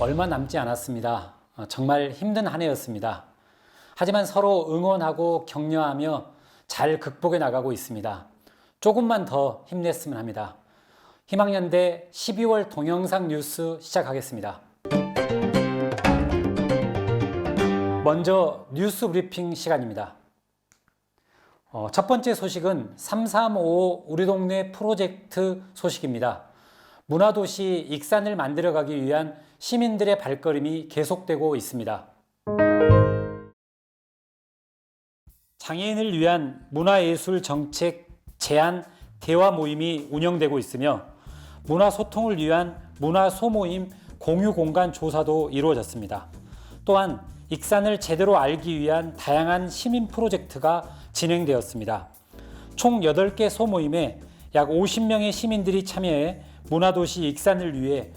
얼마 남지 않았습니다. 어, 정말 힘든 한 해였습니다. 하지만 서로 응원하고 격려하며 잘 극복해 나가고 있습니다. 조금만 더 힘냈으면 합니다. 희망연대 12월 동영상 뉴스 시작하겠습니다. 먼저 뉴스 브리핑 시간입니다. 어, 첫 번째 소식은 335 우리 동네 프로젝트 소식입니다. 문화도시 익산을 만들어가기 위한 시민들의 발걸음이 계속되고 있습니다. 장애인을 위한 문화예술 정책 제안 대화 모임이 운영되고 있으며 문화 소통을 위한 문화 소모임 공유 공간 조사도 이루어졌습니다. 또한 익산을 제대로 알기 위한 다양한 시민 프로젝트가 진행되었습니다. 총 8개 소모임에 약 50명의 시민들이 참여해 문화도시 익산을 위해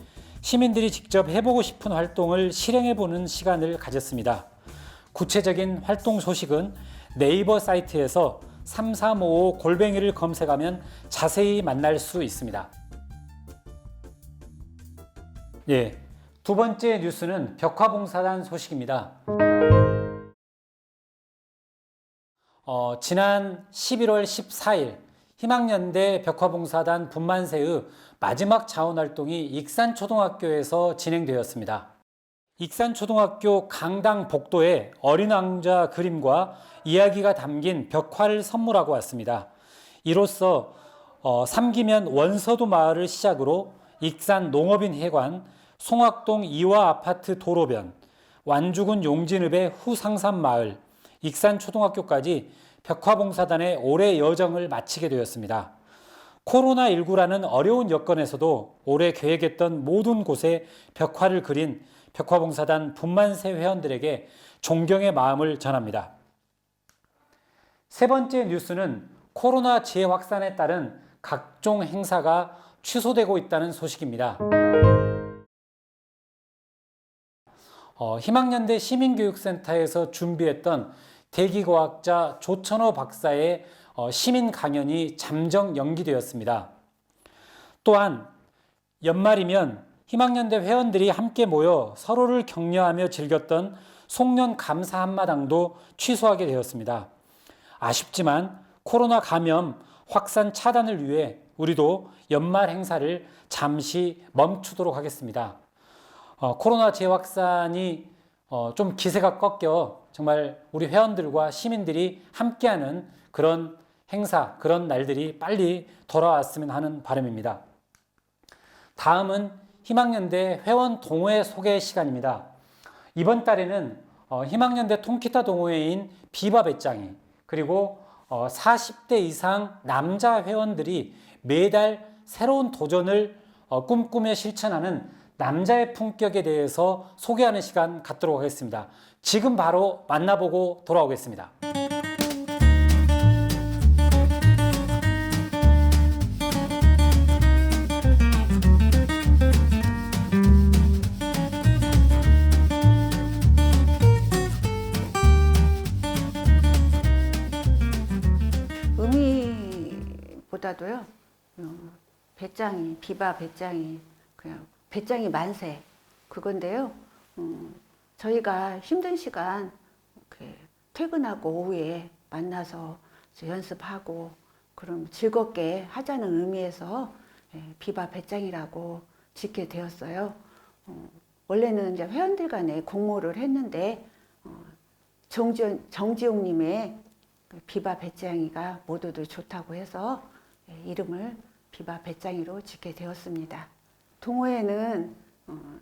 시민들이 직접 해보고 싶은 활동을 실행해보는 시간을 가졌습니다. 구체적인 활동 소식은 네이버 사이트에서 3355 골뱅이를 검색하면 자세히 만날 수 있습니다. 예. 두 번째 뉴스는 벽화봉사단 소식입니다. 어, 지난 11월 14일 희망연대 벽화봉사단 분만세의 마지막 자원활동이 익산초등학교에서 진행되었습니다. 익산초등학교 강당 복도에 어린 왕자 그림과 이야기가 담긴 벽화를 선물하고 왔습니다. 이로써 어, 삼기면 원서도 마을을 시작으로 익산 농업인 해관, 송악동 이화 아파트 도로변, 완주군 용진읍의 후상산 마을, 익산 초등학교까지 벽화봉사단의 올해 여정을 마치게 되었습니다. 코로나19라는 어려운 여건에서도 올해 계획했던 모든 곳에 벽화를 그린 벽화봉사단 분만세 회원들에게 존경의 마음을 전합니다. 세 번째 뉴스는 코로나 재확산에 따른 각종 행사가 취소되고 있다는 소식입니다. 어, 희망연대 시민교육센터에서 준비했던 대기과학자 조천호 박사의 어, 시민 강연이 잠정 연기되었습니다. 또한 연말이면 희망연대 회원들이 함께 모여 서로를 격려하며 즐겼던 송년 감사 한마당도 취소하게 되었습니다. 아쉽지만 코로나 감염 확산 차단을 위해 우리도 연말 행사를 잠시 멈추도록 하겠습니다. 어, 코로나 재확산이 어, 좀 기세가 꺾여 정말 우리 회원들과 시민들이 함께하는 그런 행사, 그런 날들이 빨리 돌아왔으면 하는 바람입니다. 다음은 희망연대 회원 동호회 소개 시간입니다. 이번 달에는 어, 희망연대 통기타 동호회인 비바 배짱이 그리고 어, 40대 이상 남자 회원들이 매달 새로운 도전을 어, 꿈꾸며 실천하는 남자의 품격에 대해서 소개하는 시간 갖도록 하겠습니다. 지금 바로 만나보고 돌아오겠습니다. 의미보다도요, 어, 배짱이, 비바 배짱이, 그냥 배짱이 만세, 그건데요. 음, 저희가 힘든 시간 퇴근하고 오후에 만나서 연습하고 그럼 즐겁게 하자는 의미에서 예, 비바 배짱이라고 짓게 되었어요. 어, 원래는 이제 회원들 간에 공모를 했는데 어, 정지용, 정지용님의 그 비바 배짱이가 모두들 좋다고 해서 예, 이름을 비바 배짱이로 짓게 되었습니다. 동호회는 어,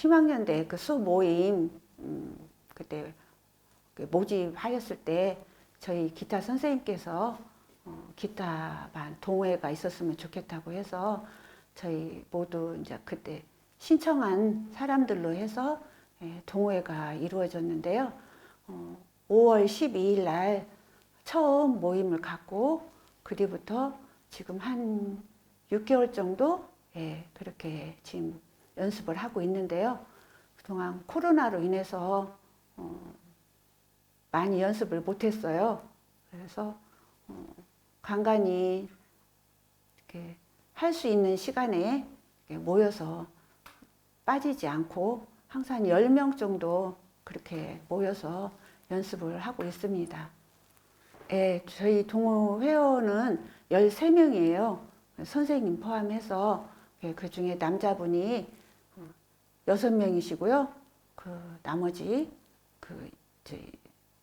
희망연대 그 수모임 음, 그때 그 모집하였을 때 저희 기타 선생님께서 어, 기타반 동호회가 있었으면 좋겠다고 해서 저희 모두 이제 그때 신청한 사람들로 해서 예, 동호회가 이루어졌는데요. 어, 5월 12일 날 처음 모임을 갖고 그뒤부터 지금 한 6개월 정도 예, 그렇게 지금 연습을 하고 있는데요. 그동안 코로나로 인해서 어, 많이 연습을 못했어요. 그래서 어, 간간히 이렇게 할 수 있는 시간에 모여서 빠지지 않고 항상 10명 정도 그렇게 모여서 연습을 하고 있습니다. 예, 저희 동호 회원은 13명이에요. 선생님 포함해서 예, 그 중에 남자분이 여섯 명이시고요. 그 나머지 그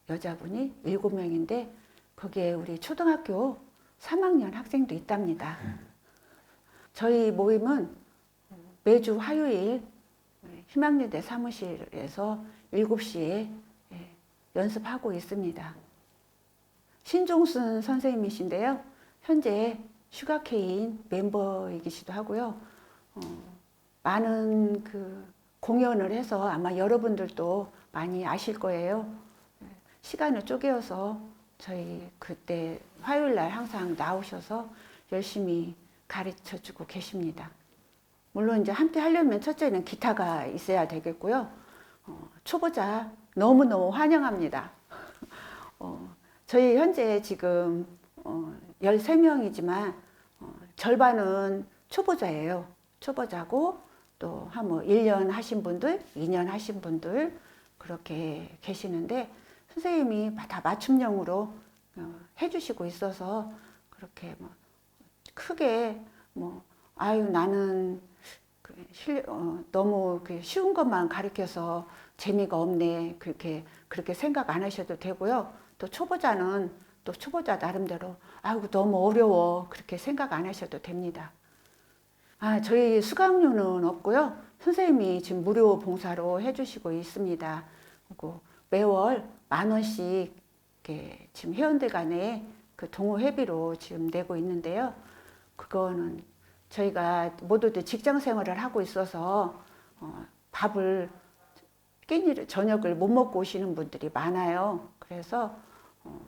여자분이 일곱 명인데 거기에 우리 초등학교 3학년 학생도 있답니다. 저희 모임은 매주 화요일 희망여대 사무실에서 7시에 예, 연습하고 있습니다. 신종순 선생님이신데요. 현재 슈가케인 멤버이기도 하고요. 어, 많은 그 공연을 해서 아마 여러분들도 많이 아실 거예요. 시간을 쪼개어서 저희 그때 화요일 날 항상 나오셔서 열심히 가르쳐 주고 계십니다. 물론 이제 함께 하려면 첫째는 기타가 있어야 되겠고요. 어, 초보자 너무너무 환영합니다. 어, 저희 현재 지금 어, 13명이지만 어, 절반은 초보자예요. 초보자고 또 한 뭐 1년 하신 분들, 2년 하신 분들 그렇게 계시는데 선생님이 다 맞춤형으로 어, 해주시고 있어서 그렇게 뭐 크게 뭐 아유 나는 그 실- 어, 너무 그 쉬운 것만 가르쳐서 재미가 없네 그렇게 그렇게 생각 안 하셔도 되고요. 또 초보자는 또 초보자 나름대로 아이고 너무 어려워 그렇게 생각 안 하셔도 됩니다. 아 저희 수강료는 없고요. 선생님이 지금 무료 봉사로 해주시고 있습니다. 그리고 매월 만 원씩 이렇게 지금 회원들 간에 그 동호 회비로 지금 내고 있는데요. 그거는 저희가 모두들 직장 생활을 하고 있어서 어, 밥을 끼니를 저녁을 못 먹고 오시는 분들이 많아요. 그래서 어,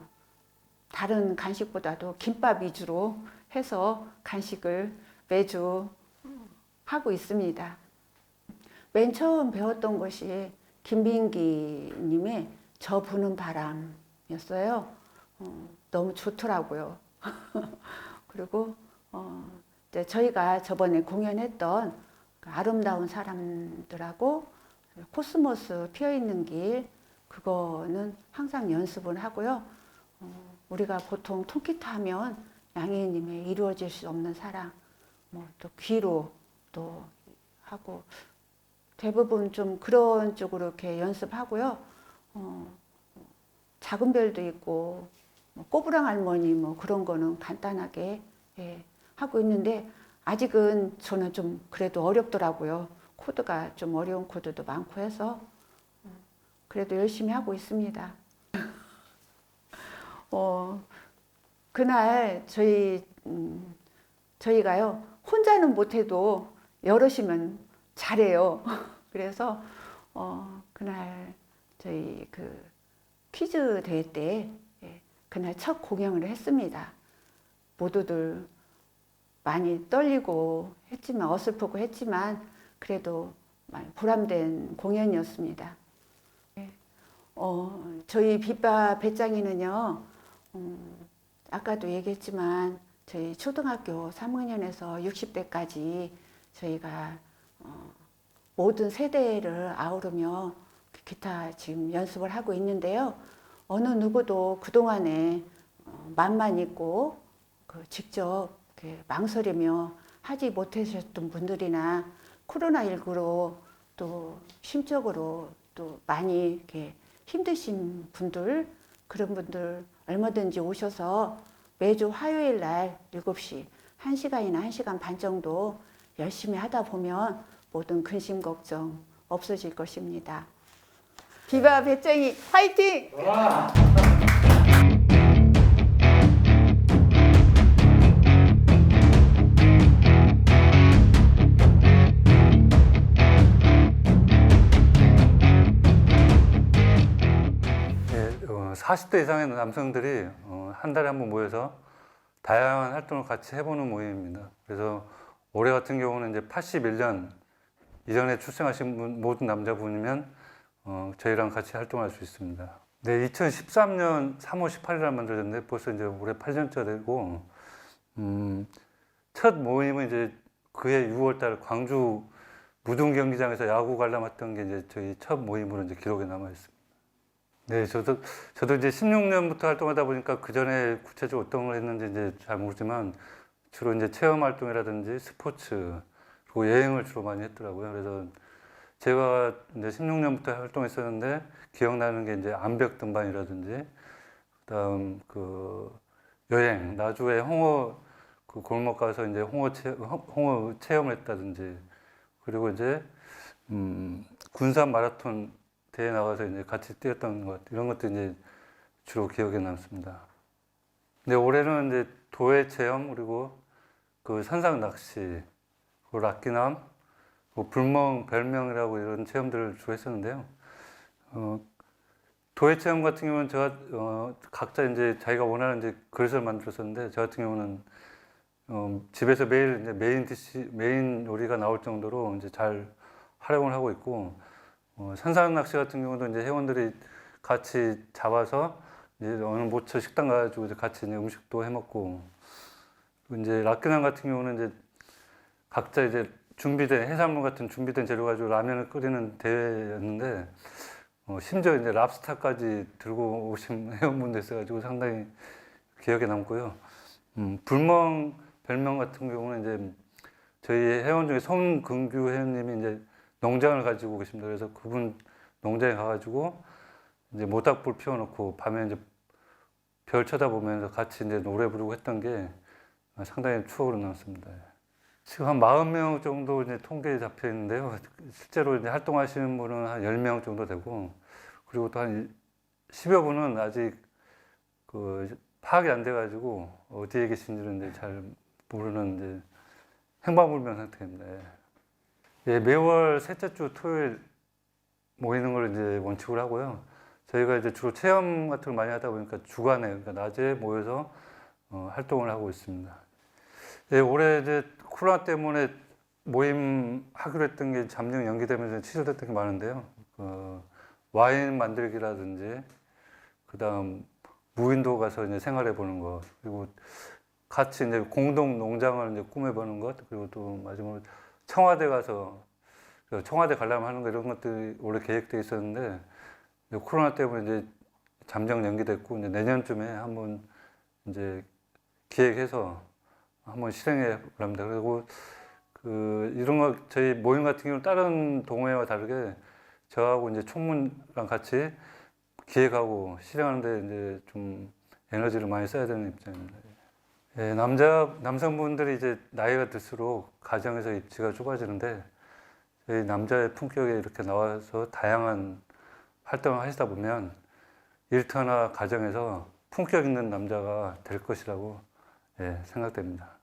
다른 간식보다도 김밥 위주로 해서 간식을 매주 하고 있습니다. 맨 처음 배웠던 것이 김빈기님의 저 부는 바람이었어요. 어, 너무 좋더라고요. 그리고 어, 이제 저희가 저번에 공연했던 그 아름다운 사람들하고 코스모스 피어 있는 길 그거는 항상 연습을 하고요. 어, 우리가 보통 통기타 하면 양희님의 이루어질 수 없는 사랑, 뭐 또 귀로 또 하고 대부분 좀 그런 쪽으로 이렇게 연습하고요. 어, 작은 별도 있고 뭐 꼬부랑 할머니 뭐 그런 거는 간단하게 예, 하고 있는데 아직은 저는 좀 그래도 어렵더라고요. 코드가 좀 어려운 코드도 많고 해서 음, 그래도 열심히 하고 있습니다. 어, 그날 저희 음, 저희가요 혼자는 못해도 여럿이면 잘해요. 그래서 어, 그날 저희 그 퀴즈 대회 때 예, 그날 첫 공연을 했습니다. 모두들 많이 떨리고 했지만 어설프고 했지만 그래도 보람된 공연이었습니다. 예. 어, 저희 빛바 배짱이는요, 음, 아까도 얘기했지만 저희 초등학교 3학년에서 60대까지 저희가 어, 모든 세대를 아우르며 기타 지금 연습을 하고 있는데요. 어느 누구도 그동안에 어, 맘만 있고 그 직접 망설이며 하지 못하셨던 분들이나 코로나19로 또 심적으로 또 많이 이렇게 힘드신 분들 그런 분들 얼마든지 오셔서 매주 화요일 날 7시 1시간이나 1시간 반 정도 열심히 하다 보면 모든 근심 걱정 없어질 것입니다. 비바 배짱이 화이팅! 예, 어, 40대 이상의 남성들이 어, 한 달에 한 번 모여서 다양한 활동을 같이 해보는 모임입니다. 그래서 올해 같은 경우는 이제 81년 이전에 출생하신 분, 모든 남자분이면 어, 저희랑 같이 활동할 수 있습니다. 네, 2013년 3월 18일에 만들었는데 벌써 이제 올해 8년째 되고 음, 첫 모임은 이제 그해 6월달 광주 무등 경기장에서 야구 관람했던 게 이제 저희 첫 모임으로 이제 기록에 남아 있습니다. 네, 저도 저도 이제 16년부터 활동하다 보니까 그 전에 구체적으로 어떤 걸 했는지 이제 잘 모르지만 주로 이제 체험 활동이라든지 스포츠 그리고 여행을 주로 많이 했더라고요. 그래서 제가 이제 16년부터 활동했었는데 기억나는 게 이제 암벽 등반이라든지 그다음 그 여행 나주에 홍어 그 골목 가서 이제 홍어 체, 홍어 체험을 했다든지 그리고 이제 음, 군산 마라톤 대회 나가서 이제 같이 뛰었던 것 이런 것도 이제 주로 기억에 남습니다. 근데 올해는 이제 도해 체험 그리고 그 산상 낚시, 그 락기남, 그 불멍 별명이라고 이런 체험들을 주로 했었는데요. 어, 도해 체험 같은 경우는 제가 어, 각자 이제 자기가 원하는 이제 그릇을 만들었었는데 저 같은 경우는 어, 집에서 매일 이제 메인 디시 메인 요리가 나올 정도로 이제 잘 활용을 하고 있고 어, 산산 낚시 같은 경우도 이제 회원들이 같이 잡아서 이제 어느 모처 식당 가가지고 같이 이제 음식도 해 먹고 이제 락기남 같은 경우는 이제 각자 이제 준비된 해산물 같은 준비된 재료 가지고 라면을 끓이는 대회였는데 어, 심지어 이제 랍스타까지 들고 오신 회원분도 있어가지고 상당히 기억에 남고요. 음, 불멍 별명 같은 경우는 이제 저희 회원 중에 손근규 회원님이 이제 농장을 가지고 계십니다. 그래서 그분 농장에 가가지고 이제 모닥불 피워놓고 밤에 이제 별 쳐다보면서 같이 이제 노래 부르고 했던 게 상당히 추억으로 남습니다. 지금 한 40명 정도 이제 통계에 잡혀 있는데요. 실제로 이제 활동하시는 분은 한 10명 정도 되고, 그리고 또 한 10여 분은 아직 그 파악이 안 돼가지고 어디에 계신지는 이제 잘 모르는 이제 행방불명 상태입니다. 예. 예, 매월 셋째 주 토요일 모이는 걸 이제 원칙으로 하고요. 저희가 이제 주로 체험 같은 걸 많이 하다 보니까 주간에, 그러니까 낮에 모여서 어, 활동을 하고 있습니다. 예, 올해 이제 코로나 때문에 모임 하기로 했던 게 잠정 연기되면서 취소됐던 게 많은데요. 그 와인 만들기라든지, 그 다음 무인도 가서 이제 생활해 보는 것, 그리고 같이 이제 공동 농장을 이제 꾸며 보는 것, 그리고 또 마지막으로 청와대 가서 그 청와대 관람 하는 거 이런 것들이 올해 계획돼 있었는데 코로나 때문에 이제 잠정 연기됐고 이제 내년쯤에 한번 이제 기획해서 한번 실행해 보랍니다. 그리고 그 이런 거 저희 모임 같은 경우는 다른 동호회와 다르게 저하고 이제 총무랑 같이 기획하고 실행하는데 이제 좀 에너지를 많이 써야 되는 입장입니다. 예, 남자 남성분들이 이제 나이가 들수록 가정에서 입지가 좁아지는데 저희 남자의 품격에 이렇게 나와서 다양한 활동을 하시다 보면 일터나 가정에서 품격 있는 남자가 될 것이라고 예, 생각됩니다.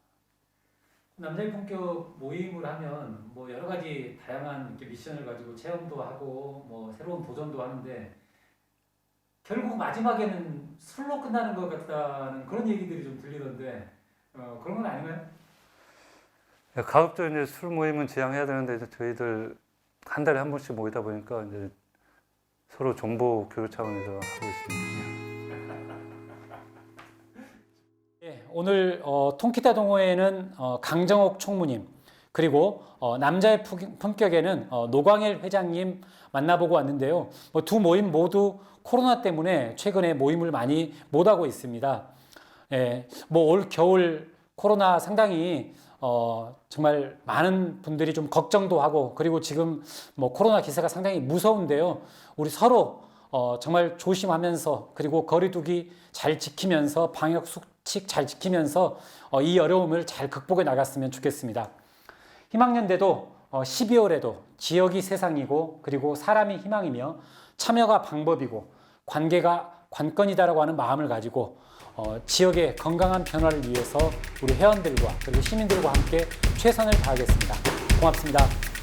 남자의 품격 모임을 하면 뭐 여러 가지 다양한 이렇게 미션을 가지고 체험도 하고 뭐 새로운 도전도 하는데 결국 마지막에는 술로 끝나는 것 같다는 그런 얘기들이 좀 들리던데 어, 그런 건 아닌가요? 예, 가급적 이제 술 모임은 지양해야 되는데 이제 저희들 한 달에 한 번씩 모이다 보니까 이제 서로 정보 교류 차원에서 하고 있습니다. 오늘 어, 통기타 동호회에는 어, 강정옥 총무님 그리고 어, 남자의 푸- 품격에는 어, 노광일 회장님 만나보고 왔는데요. 뭐 두 모임 모두 코로나 때문에 최근에 모임을 많이 못 하고 있습니다. 예, 뭐 올 겨울 코로나 상당히 어, 정말 많은 분들이 좀 걱정도 하고 그리고 지금 뭐 코로나 기세가 상당히 무서운데요. 우리 서로 어, 정말 조심하면서 그리고 거리두기 잘 지키면서 방역 수칙 잘 지키면서 어, 이 어려움을 잘 극복해 나갔으면 좋겠습니다. 희망연대도 어, 12월에도 지역이 세상이고 그리고 사람이 희망이며 참여가 방법이고 관계가 관건이다라고 하는 마음을 가지고 어, 지역의 건강한 변화를 위해서 우리 회원들과 그리고 시민들과 함께 최선을 다하겠습니다. 고맙습니다.